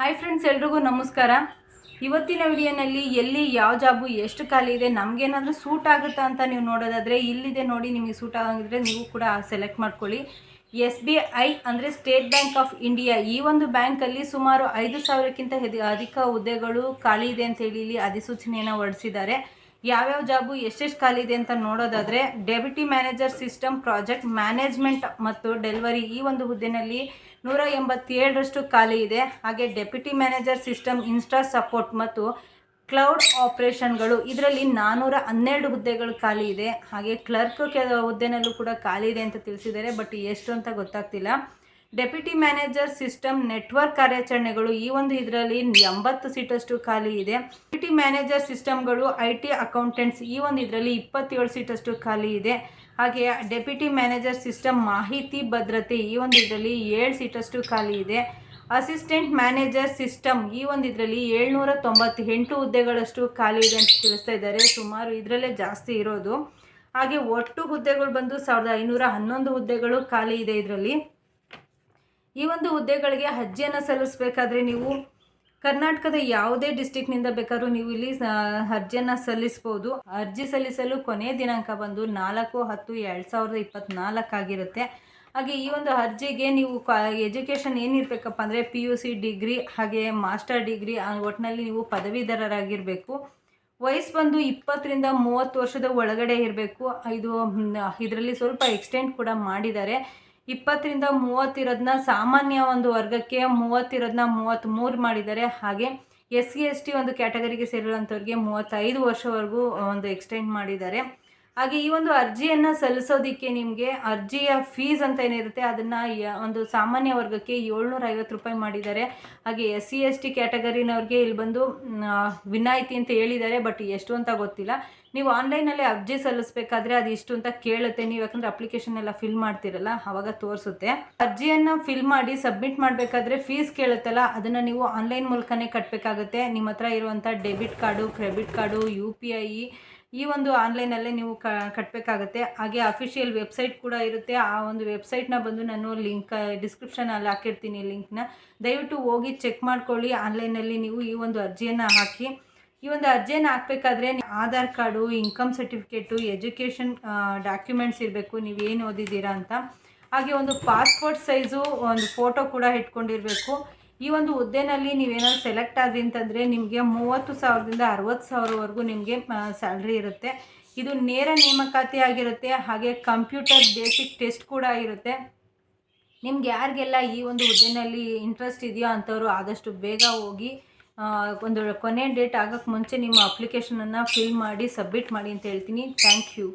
Hi friends ಎಲ್ರಿಗೂ ನಮಸ್ಕಾರ. ಇವತ್ತಿನ ವಿಡಿಯೋನಲ್ಲಿ ಎಲ್ಲಿ ಯಾವ ಜಾಬು ಎಷ್ಟು ಖಾಲಿ ಇದೆ ನಮಗೇನಾದರೂ ಸೂಟ್ ಆಗುತ್ತಾ ಅಂತ ನೀವು ನೋಡೋದಾದರೆ ಇಲ್ಲಿದೆ ನೋಡಿ ನಿಮಗೆ ಸೂಟ್ ಆಗಿದ್ರೆ ನೀವು ಕೂಡ ಸೆಲೆಕ್ಟ್ ಮಾಡ್ಕೊಳ್ಳಿ. ಎಸ್ ಬಿ ಐ ಅಂದರೆ ಸ್ಟೇಟ್ ಬ್ಯಾಂಕ್ ಆಫ್ ಇಂಡಿಯಾ ಈ ಒಂದು ಬ್ಯಾಂಕಲ್ಲಿ ಸುಮಾರು ಐದು ಸಾವಿರಕ್ಕಿಂತ ಅಧಿಕ ಹುದ್ದೆಗಳು ಖಾಲಿ ಇದೆ ಅಂತ ಹೇಳಿ ಇಲ್ಲಿ ಅಧಿಸೂಚನೆಯನ್ನು ಹೊರಡಿಸಿದ್ದಾರೆ. ಯಾವ್ಯಾವ ಜಾಬು ಎಷ್ಟೆಷ್ಟು ಖಾಲಿ ಇದೆ ಅಂತ ನೋಡೋದಾದರೆ deputy manager system project management ಮತ್ತು ಡೆಲಿವರಿ ಈ ಒಂದು ಹುದ್ದೆನಲ್ಲಿ ನೂರ ಎಂಬತ್ತೇಳರಷ್ಟು ಖಾಲಿ ಇದೆ. ಹಾಗೆ deputy manager system, insta support ಮತ್ತು ಕ್ಲೌಡ್ ಆಪರೇಷನ್ಗಳು ಇದರಲ್ಲಿ ನಾನ್ನೂರ ಹನ್ನೆರಡು ಹುದ್ದೆಗಳು ಖಾಲಿ ಇದೆ. ಹಾಗೆ ಕ್ಲರ್ಕ್ ಕೆಲವು ಹುದ್ದೆನಲ್ಲೂ ಕೂಡ ಖಾಲಿ ಇದೆ ಅಂತ ತಿಳಿಸಿದ್ದಾರೆ, ಬಟ್ ಎಷ್ಟು ಅಂತ ಗೊತ್ತಾಗ್ತಿಲ್ಲ. ಡೆಪ್ಯೂಟಿ ಮ್ಯಾನೇಜರ್ ಸಿಸ್ಟಮ್ ನೆಟ್ವರ್ಕ್ ಕಾರ್ಯಾಚರಣೆಗಳು ಈ ಒಂದು ಇದರಲ್ಲಿ ಎಂಬತ್ತು ಸೀಟಷ್ಟು ಖಾಲಿ ಇದೆ. ಡೆಪ್ಯೂಟಿ ಮ್ಯಾನೇಜರ್ ಸಿಸ್ಟಮ್ಗಳು ಐ ಟಿ ಅಕೌಂಟೆಂಟ್ಸ್ ಈ ಒಂದು ಇದರಲ್ಲಿ ಇಪ್ಪತ್ತೇಳು ಸೀಟಷ್ಟು ಖಾಲಿ ಇದೆ. ಹಾಗೆ ಡೆಪ್ಯೂಟಿ ಮ್ಯಾನೇಜರ್ ಸಿಸ್ಟಮ್ ಮಾಹಿತಿ ಭದ್ರತೆ ಈ ಒಂದು ಇದರಲ್ಲಿ ಏಳು ಸೀಟಷ್ಟು ಖಾಲಿ ಇದೆ. ಅಸಿಸ್ಟೆಂಟ್ ಮ್ಯಾನೇಜರ್ ಸಿಸ್ಟಮ್ ಈ ಒಂದು ಇದರಲ್ಲಿ ಏಳ್ನೂರ ತೊಂಬತ್ತೆಂಟು ಹುದ್ದೆಗಳಷ್ಟು ಖಾಲಿ ಇದೆ ಅಂತ ತಿಳಿಸ್ತಾ ಇದ್ದಾರೆ. ಸುಮಾರು ಇದರಲ್ಲೇ ಜಾಸ್ತಿ ಇರೋದು. ಹಾಗೆ ಒಟ್ಟು ಹುದ್ದೆಗಳು ಬಂದು ಸಾವಿರದ ಐನೂರ ಹನ್ನೊಂದು ಹುದ್ದೆಗಳು ಖಾಲಿ ಇದೆ ಇದರಲ್ಲಿ. ಈ ಒಂದು ಹುದ್ದೆಗಳಿಗೆ ಅರ್ಜಿಯನ್ನು ಸಲ್ಲಿಸಬೇಕಾದ್ರೆ ನೀವು ಕರ್ನಾಟಕದ ಯಾವುದೇ ಡಿಸ್ಟಿಕ್ನಿಂದ ಬೇಕಾದರೂ ನೀವು ಇಲ್ಲಿ ಅರ್ಜಿಯನ್ನು ಸಲ್ಲಿಸ್ಬೋದು. ಅರ್ಜಿ ಸಲ್ಲಿಸಲು ಕೊನೆಯ ದಿನಾಂಕ ಬಂದು ನಾಲ್ಕು, ಹತ್ತು, ಎರಡು ಸಾವಿರದ ಇಪ್ಪತ್ತ್ನಾಲ್ಕು ಆಗಿರುತ್ತೆ. ಹಾಗೆ ಈ ಒಂದು ಅರ್ಜಿಗೆ ನೀವು ಎಜುಕೇಷನ್ ಏನಿರಬೇಕಪ್ಪ ಅಂದರೆ ಪಿ ಯು ಸಿ ಡಿಗ್ರಿ ಹಾಗೆ ಮಾಸ್ಟರ್ ಡಿಗ್ರಿ ಒಟ್ಟಿನಲ್ಲಿ ನೀವು ಪದವೀಧರರಾಗಿರಬೇಕು. ವಯಸ್ಸು ಬಂದು ಇಪ್ಪತ್ತರಿಂದ ಮೂವತ್ತು ವರ್ಷದ ಒಳಗಡೆ ಇರಬೇಕು. ಇದು ಇದರಲ್ಲಿ ಸ್ವಲ್ಪ ಎಕ್ಸ್ಟೆಂಡ್ ಕೂಡ ಮಾಡಿದ್ದಾರೆ. ಇಪ್ಪತ್ತರಿಂದ ಮೂವತ್ತಿರೋದನ್ನ ಸಾಮಾನ್ಯ ಒಂದು ವರ್ಗಕ್ಕೆ ಮೂವತ್ತಿರೋದನ್ನ ಮೂವತ್ತ್ಮೂರು ಮಾಡಿದ್ದಾರೆ. ಹಾಗೆ ಎಸ್ ಸಿ ಎಸ್ ಟಿ ಒಂದು ಕ್ಯಾಟಗರಿಗೆ ಸೇರಿರುವಂಥವ್ರಿಗೆ ಮೂವತ್ತೈದು ವರ್ಷವರೆಗೂ ಒಂದು ಎಕ್ಸ್ಟೆಂಡ್ ಮಾಡಿದ್ದಾರೆ. ಹಾಗೆ ಈ ಒಂದು ಅರ್ಜಿಯನ್ನು ಸಲ್ಲಿಸೋದಕ್ಕೆ ನಿಮಗೆ ಅರ್ಜಿಯ ಫೀಸ್ ಅಂತ ಏನಿರುತ್ತೆ ಅದನ್ನು ಒಂದು ಸಾಮಾನ್ಯ ವರ್ಗಕ್ಕೆ ಏಳ್ನೂರ ಐವತ್ತು ರೂಪಾಯಿ ಮಾಡಿದ್ದಾರೆ. ಹಾಗೆ ಎಸ್ ಸಿ ಎಸ್ ಟಿ ಕ್ಯಾಟಗರಿನವ್ರಿಗೆ ಇಲ್ಲಿ ಬಂದು ವಿನಾಯಿತಿ ಅಂತ ಹೇಳಿದ್ದಾರೆ ಬಟ್ ಎಷ್ಟು ಅಂತ ಗೊತ್ತಿಲ್ಲ. ನೀವು ಆನ್ಲೈನಲ್ಲಿ ಅರ್ಜಿ ಸಲ್ಲಿಸಬೇಕಾದ್ರೆ ಅದು ಇಷ್ಟು ಅಂತ ಕೇಳುತ್ತೆ. ನೀವು ಯಾಕಂದರೆ ಅಪ್ಲಿಕೇಶನ್ ಎಲ್ಲ ಫಿಲ್ ಮಾಡ್ತಿರಲ್ಲ, ಅವಾಗ ತೋರಿಸುತ್ತೆ. ಅರ್ಜಿಯನ್ನು ಫಿಲ್ ಮಾಡಿ ಸಬ್ಮಿಟ್ ಮಾಡಬೇಕಾದ್ರೆ ಫೀಸ್ ಕೇಳುತ್ತಲ್ಲ, ಅದನ್ನು ನೀವು ಆನ್ಲೈನ್ ಮೂಲಕನೇ ಕಟ್ಟಬೇಕಾಗುತ್ತೆ ನಿಮ್ಮ ಹತ್ರ ಇರುವಂಥ debit card credit card U P I ಈ ಒಂದು ಆನ್ಲೈನಲ್ಲೇ ನೀವು ಕ ಕಟ್ಟಬೇಕಾಗತ್ತೆ ಹಾಗೆ ಅಫಿಷಿಯಲ್ ವೆಬ್ಸೈಟ್ ಕೂಡ ಇರುತ್ತೆ. ಆ ಒಂದು ವೆಬ್ಸೈಟ್ನ ಬಂದು ನಾನು ಲಿಂಕ್ ಡಿಸ್ಕ್ರಿಪ್ಷನಲ್ಲಿ ಹಾಕಿರ್ತೀನಿ ಲಿಂಕ್ನ. ದಯವಿಟ್ಟು ಹೋಗಿ ಚೆಕ್ ಮಾಡ್ಕೊಳ್ಳಿ. ಆನ್ಲೈನಲ್ಲಿ ನೀವು ಈ ಒಂದು ಅರ್ಜಿಯನ್ನು ಹಾಕಿ. ಈ ಒಂದು ಅರ್ಜಿಯನ್ನು ಹಾಕಬೇಕಾದ್ರೆ Aadhaar card income certificate education documents ಇರಬೇಕು. ನೀವು ಏನು ಓದಿದ್ದೀರಾ ಅಂತ. ಹಾಗೆ ಒಂದು ಪಾಸ್ಪೋರ್ಟ್ ಸೈಜು ಒಂದು ಫೋಟೋ ಕೂಡ ಇಟ್ಕೊಂಡಿರಬೇಕು. ಈ ಒಂದು ಹುದ್ದೆನಲ್ಲಿ ನೀವೇನಾದ್ರು ಸೆಲೆಕ್ಟ್ ಆದ್ರಿ ಅಂತಂದರೆ ನಿಮಗೆ ಮೂವತ್ತು ಸಾವಿರದಿಂದ ಅರವತ್ತು ಸಾವಿರವರೆಗೂ ನಿಮಗೆ ಸ್ಯಾಲ್ರಿ ಇರುತ್ತೆ. ಇದು ನೇರ ನೇಮಕಾತಿ ಆಗಿರುತ್ತೆ, ಹಾಗೆ ಕಂಪ್ಯೂಟರ್ ಬೇಸಿಕ್ ಟೆಸ್ಟ್ ಕೂಡ ಇರುತ್ತೆ. ನಿಮ್ಗೆ ಯಾರಿಗೆಲ್ಲ ಈ ಒಂದು ಹುದ್ದೆನಲ್ಲಿ ಇಂಟ್ರೆಸ್ಟ್ ಇದೆಯೋ ಅಂಥವ್ರು ಆದಷ್ಟು ಬೇಗ ಹೋಗಿ ಒಂದು ಕೊನೆ ಡೇಟ್ ಆಗೋಕ್ಕೆ ಮುಂಚೆ ನಿಮ್ಮ ಅಪ್ಲಿಕೇಶನನ್ನು ಫಿಲ್ ಮಾಡಿ ಸಬ್ಮಿಟ್ ಮಾಡಿ ಅಂತ ಹೇಳ್ತೀನಿ. Thank you